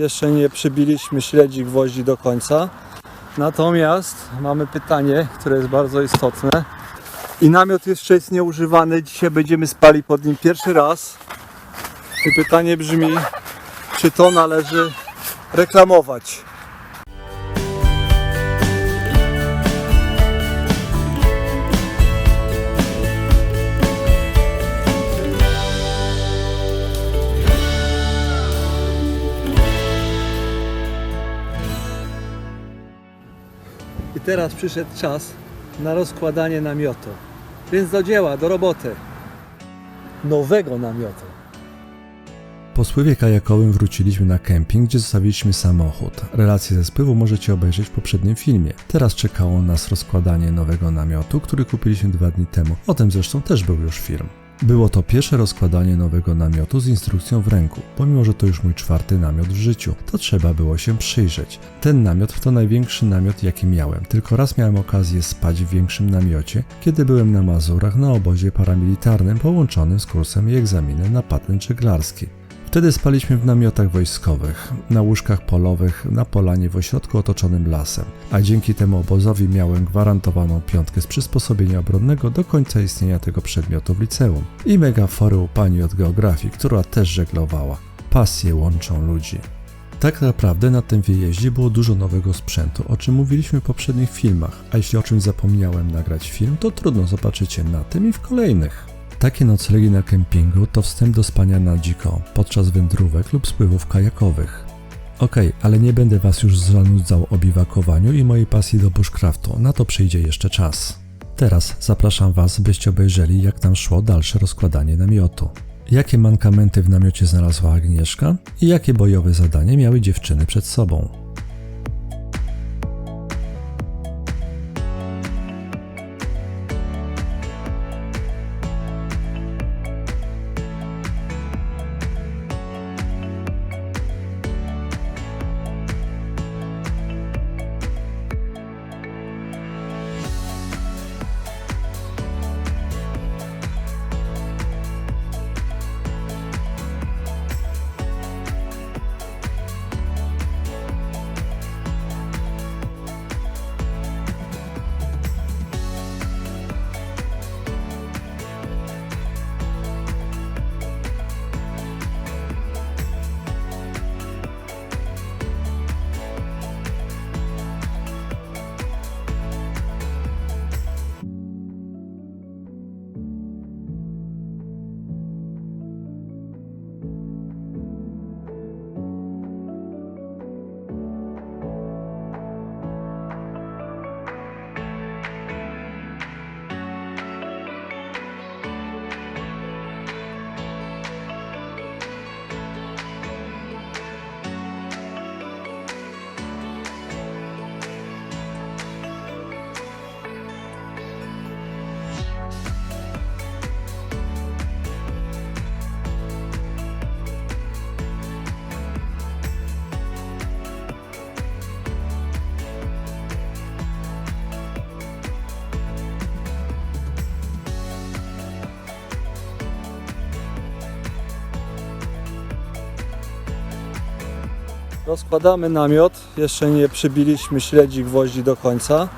Jeszcze nie przybiliśmy śledzi gwoździ do końca. Natomiast mamy pytanie, które jest bardzo istotne. I namiot jeszcze jest nieużywany. Dzisiaj będziemy spali pod nim pierwszy raz. I pytanie brzmi, czy to należy reklamować? I teraz przyszedł czas na rozkładanie namiotu. Więc do dzieła, do roboty. Nowego namiotu. Po spływie kajakowym wróciliśmy na kemping, gdzie zostawiliśmy samochód. Relację ze spływu możecie obejrzeć w poprzednim filmie. Teraz czekało nas rozkładanie nowego namiotu, który kupiliśmy dwa dni temu. O tym zresztą też był już film. Było to pierwsze rozkładanie nowego namiotu z instrukcją w ręku. Pomimo, że to już mój czwarty namiot w życiu, to trzeba było się przyjrzeć. Ten namiot to największy namiot, jaki miałem. Tylko raz miałem okazję spać w większym namiocie, kiedy byłem na Mazurach na obozie paramilitarnym połączonym z kursem i egzaminem na patent żeglarski. Wtedy spaliśmy w namiotach wojskowych, na łóżkach polowych, na polanie w ośrodku otoczonym lasem, a dzięki temu obozowi miałem gwarantowaną piątkę z przysposobienia obronnego do końca istnienia tego przedmiotu w liceum. I megafory u pani od geografii, która też żeglowała. Pasje łączą ludzi. Tak naprawdę na tym wyjeździe było dużo nowego sprzętu, o czym mówiliśmy w poprzednich filmach, a jeśli o czymś zapomniałem nagrać film, to trudno zobaczycie na tym i w kolejnych. Takie noclegi na kempingu to wstęp do spania na dziko podczas wędrówek lub spływów kajakowych. Okej, ale nie będę Was już zanudzał o biwakowaniu i mojej pasji do bushcraftu, na to przyjdzie jeszcze czas. Teraz zapraszam Was, byście obejrzeli jak tam szło dalsze rozkładanie namiotu. Jakie mankamenty w namiocie znalazła Agnieszka i jakie bojowe zadanie miały dziewczyny przed sobą. Rozkładamy namiot. Jeszcze nie przybiliśmy śledzi gwoździ do końca.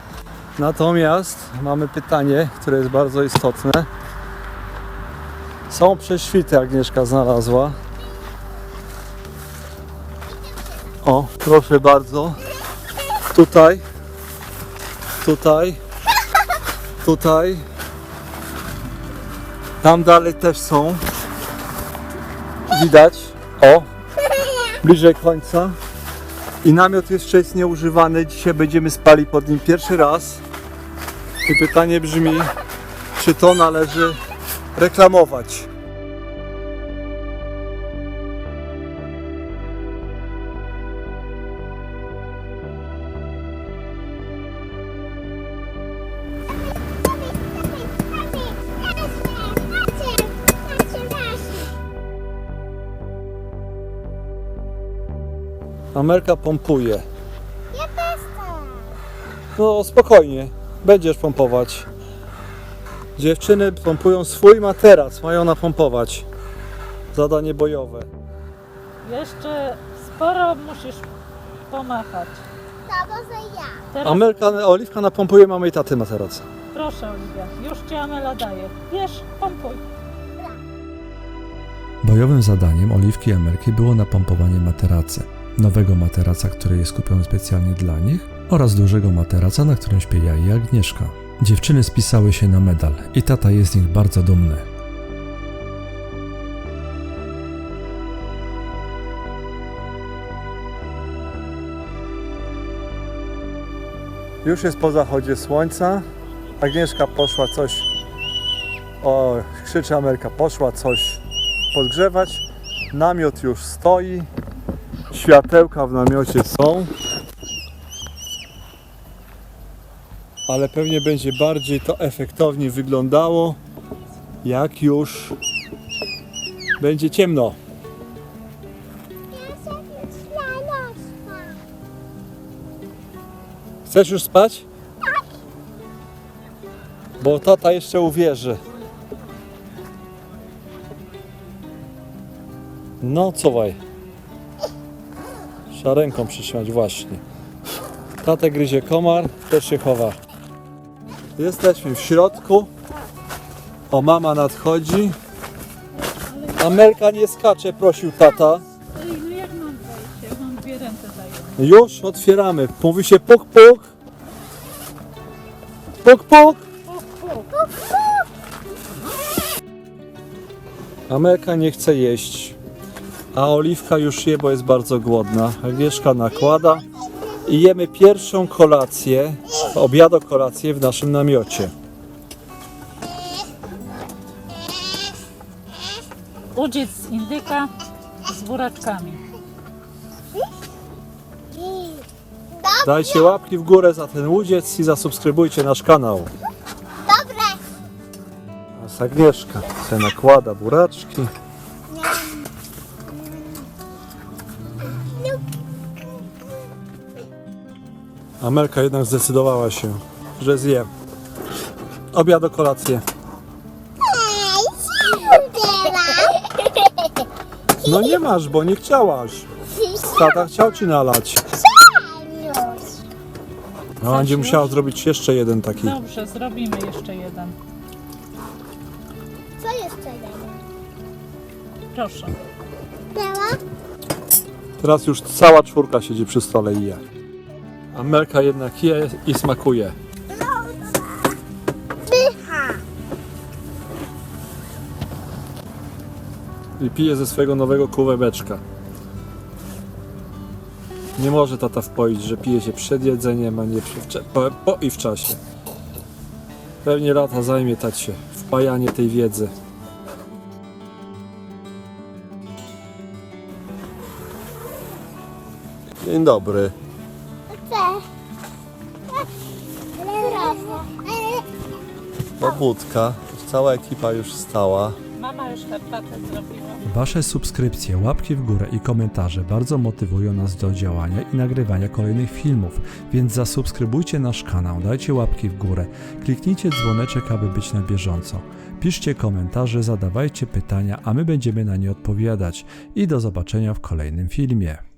Natomiast mamy pytanie, które jest bardzo istotne. Są prześwity, Agnieszka znalazła. O, proszę bardzo. Tutaj, tutaj, tutaj. Tam dalej też są. Widać. Bliżej końca. I namiot jeszcze jest nieużywany. Dzisiaj będziemy spali pod nim pierwszy raz. I pytanie brzmi, czy to należy reklamować? Amerka pompuje. Ja też chcę. No spokojnie, będziesz pompować. Dziewczyny pompują swój materac, mają napompować. Zadanie bojowe. Jeszcze Sporo musisz pomachać. To może ja. Teraz Amelka, Oliwka napompuje mamy i taty materac. proszę Oliwia, już Ci Amela daje. Wiesz, pompuj. Bojowym zadaniem Oliwki i Amelki było napompowanie materacy. Nowego materaca, który jest kupiony specjalnie dla nich oraz dużego materaca, na którym śpię ja i Agnieszka. Dziewczyny spisały się na medal i tata jest z nich bardzo dumny. Już jest po zachodzie słońca. Agnieszka poszła coś. O, krzyczy Amelka, poszła coś podgrzewać. Namiot już stoi. Światełka w namiocie są. Ale pewnie będzie bardziej to efektownie wyglądało, jak już będzie ciemno. Chcesz już spać? Bo tata jeszcze uwierzy. No co waj. Trzeba ręką przytrzymać właśnie. Tatę gryzie komar, też się chowa. Jesteśmy w środku. O, mama nadchodzi. Amelka nie skacze, prosił tata. Już otwieramy. Mówi się puk puk. Puk puk. Amelka nie chce jeść, a Oliwka już je, bo jest bardzo głodna. Agnieszka nakłada i jemy pierwszą kolację, obiado kolację w naszym namiocie. Udziec z indyka z buraczkami. Dajcie łapki w górę za ten łudziec i zasubskrybujcie nasz kanał. Dobre. Teraz Agnieszka se nakłada buraczki. Amelka jednak zdecydowała się, że zje. Obiad o kolację. No nie masz, bo nie chciałaś. Tata chciał ci nalać. No będzie musiała zrobić jeszcze jeden taki. Dobrze, zrobimy jeszcze jeden. Co jeszcze jeden? Proszę. Była? Teraz już cała czwórka siedzi przy stole i je. Amelka jednak je i smakuje. I pije ze swojego nowego kuwebeczka. Nie może tata wpoić, że pije się przed jedzeniem, a nie po, po i w czasie. Pewnie lata zajmie tacie wpajanie tej wiedzy. Dzień dobry. Pobudka. Cała ekipa już stała. Mama już herbatę zrobiła. Wasze subskrypcje, łapki w górę i komentarze bardzo motywują nas do działania i nagrywania kolejnych filmów, więc zasubskrybujcie nasz kanał, dajcie łapki w górę, kliknijcie dzwoneczek, aby być na bieżąco. Piszcie komentarze, zadawajcie pytania, a my będziemy na nie odpowiadać. I do zobaczenia w kolejnym filmie.